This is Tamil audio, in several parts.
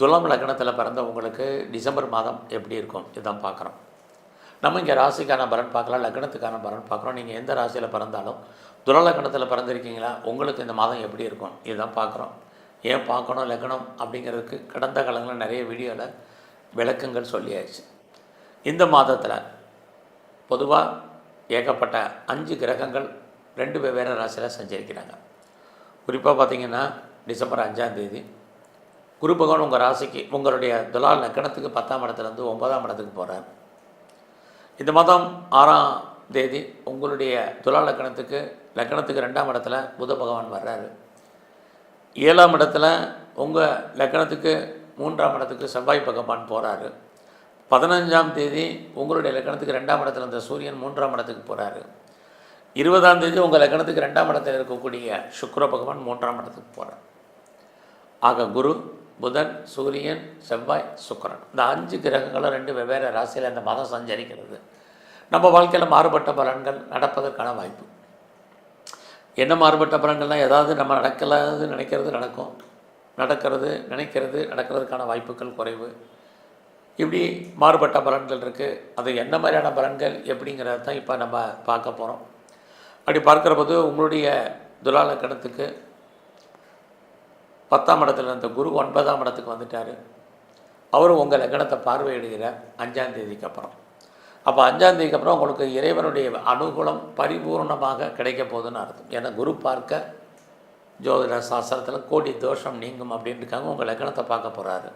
துலாம் லக்னத்தில் பிறந்தவங்களுக்கு டிசம்பர் மாதம் எப்படி இருக்கும்? இதுதான் பார்க்குறோம். நம்ம இங்கே ராசிக்கான பலன் பார்க்கலாம் லக்னத்துக்கான பலன் பார்க்குறோம். நீங்கள் எந்த ராசியில் பிறந்தாலும் துல லக்னத்தில் பிறந்திருக்கீங்களா? உங்களுக்கு இந்த மாதம் எப்படி இருக்கும்? இதுதான் பார்க்குறோம். ஏன் பார்க்கணும் லக்னம் அப்படிங்கிறதுக்கு கடந்த காலங்களில் நிறைய வீடியோவில் விளக்கங்கள் சொல்லியாச்சு. இந்த மாதத்தில் பொதுவாக ஏகப்பட்ட அஞ்சு கிரகங்கள் ரெண்டு வெவ்வேறு ராசியில் செஞ்சுருக்கிறாங்க. குறிப்பாக பார்த்தீங்கன்னா டிசம்பர் அஞ்சாம் தேதி குரு பகவான் உங்கள் ராசிக்கு உங்களுடைய துலால் லக்கணத்துக்கு பத்தாம் இடத்துலேருந்து ஒன்பதாம் இடத்துக்கு போகிறார் இந்த மாதம் ஆறாம் தேதி உங்களுடைய துலா லக்கணத்துக்கு லக்கணத்துக்கு ரெண்டாம் இடத்துல புத பகவான் வர்றாரு. ஏழாம் இடத்துல உங்கள் லக்கணத்துக்கு மூன்றாம் இடத்துக்கு செவ்வாய் பகவான் போகிறாரு பதினஞ்சாம் தேதி உங்களுடைய லக்கணத்துக்கு ரெண்டாம் இடத்துல இருந்த சூரியன் மூன்றாம் இடத்துக்கு போகிறாரு இருபதாம் தேதி உங்கள் லக்கணத்துக்கு ரெண்டாம் இடத்தில் இருக்கக்கூடிய சுக்கர பகவான் மூன்றாம் இடத்துக்கு போகிறார் ஆக குரு புதன் சூரியன் செவ்வாய் சுக்கரன். இந்த அஞ்சு கிரகங்களும் ரெண்டு வெவ்வேறு ராசியில் இந்த மாதம் சஞ்சரிக்கிறது. நம்ம வாழ்க்கையில் மாறுபட்ட பலன்கள் நடப்பதற்கான வாய்ப்பு. என்ன மாறுபட்ட பலன்கள்னால் ஏதாவது நம்ம நடக்கலாது நினைக்கிறது நடக்கும். நடக்கிறது நினைக்கிறது நடக்கிறதுக்கான வாய்ப்புகள் குறைவு. இப்படி மாறுபட்ட பலன்கள் இருக்குது அது என்ன மாதிரியான பலன்கள் எப்படிங்கிறத தான் இப்போ நம்ம பார்க்க போகிறோம் அப்படி பார்க்குற போது உங்களுடைய துலாலக்கணத்துக்கு பத்தாம் இடத்துல இருந்த குரு ஒன்பதாம் இடத்துக்கு வந்துட்டார். அவரும் உங்கள் லக்கணத்தை பார்வையிடுகிறார் அஞ்சாம் தேதிக்கு அப்புறம். அப்போ அஞ்சாம் தேதிக்கு அப்புறம் உங்களுக்கு இறைவனுடைய அனுகூலம் பரிபூர்ணமாக கிடைக்க போகுதுன்னு அர்த்தம். ஏன்னா குரு பார்க்க ஜோதிட சாஸ்திரத்தில் கோடி தோஷம் நீங்கும் அப்படின்ருக்காங்க உங்கள் லக்னத்தை பார்க்க போகிறாரு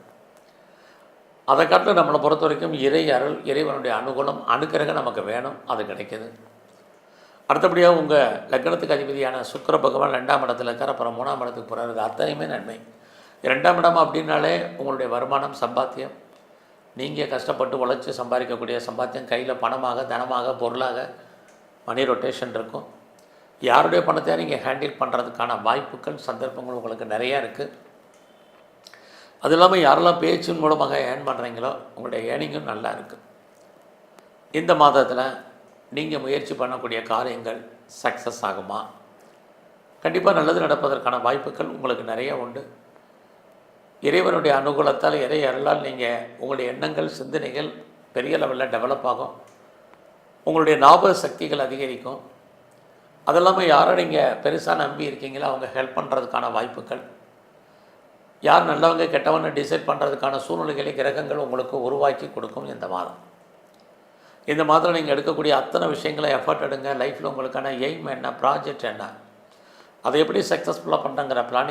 அதை காட்டிலும் நம்மளை பொறுத்த வரைக்கும் இறை அருள் இறைவனுடைய அனுகூலம் அனுக்கிரகம் நமக்கு வேணும். அது கிடைக்கிது. அடுத்தபடியாக உங்கள் லக்கணத்துக்கு அதிபதியான சுக்கர பகவான் ரெண்டாம் இடத்துல இருக்கார். அப்புறம் மூணாம் இடத்துக்கு போகிறாரு இது அத்தனையுமே நன்மை. ரெண்டாம் இடம் அப்படின்னாலே உங்களுடைய வருமானம் சம்பாத்தியம். நீங்கள் கஷ்டப்பட்டு உழைச்சி சம்பாதிக்கக்கூடிய சம்பாத்தியம் கையில் பணமாக தனமாக பொருளாக மணி ரொட்டேஷன் இருக்கும். யாருடைய பணத்தை நீங்கள் ஹேண்டில் பண்ணுறதுக்கான வாய்ப்புகள் சந்தர்ப்பங்கள் உங்களுக்கு நிறையா இருக்குது அது இல்லாமல் யாரெல்லாம் பேச்சின் மூலமாக ஏர்ன் பண்ணுறீங்களோ உங்களுடைய ஏர்னிங்கும் நல்லா இருக்குது இந்த மாதத்தில் நீங்கள் முயற்சி பண்ணக்கூடிய காரியங்கள் சக்ஸஸ் ஆகுமா? கண்டிப்பாக நல்லது நடப்பதற்கான வாய்ப்புகள் உங்களுக்கு நிறைய உண்டு. இறைவனுடைய அனுகூலத்தால் இறை அருளால் நீங்கள் உங்களுடைய எண்ணங்கள் சிந்தனைகள் பெரிய லெவலில் டெவலப் ஆகும். உங்களுடைய ஞாபக சக்திகள் அதிகரிக்கும். அது இல்லாமல் யாரை நீங்கள் பெருசாக நம்பி இருக்கீங்களோ அவங்க ஹெல்ப் பண்ணுறதுக்கான வாய்ப்புகள். யார் நல்லவங்க கெட்டவன்னு டிசைட் பண்ணுறதுக்கான சூழ்நிலைகளை கிரகங்கள் உங்களுக்கு உருவாக்கி கொடுக்கும் இந்த மாதம். இந்த மாதம் நீங்கள் எடுக்கக்கூடிய அத்தனை விஷயங்களை எஃபர்ட் எடுங்க. லைஃப்பில் உங்களுக்கான எய்ம் என்ன? ப்ராஜெக்ட் என்ன? அதை எப்படி சக்ஸஸ்ஃபுல்லாக பண்ணுறங்கிற பிளானிங்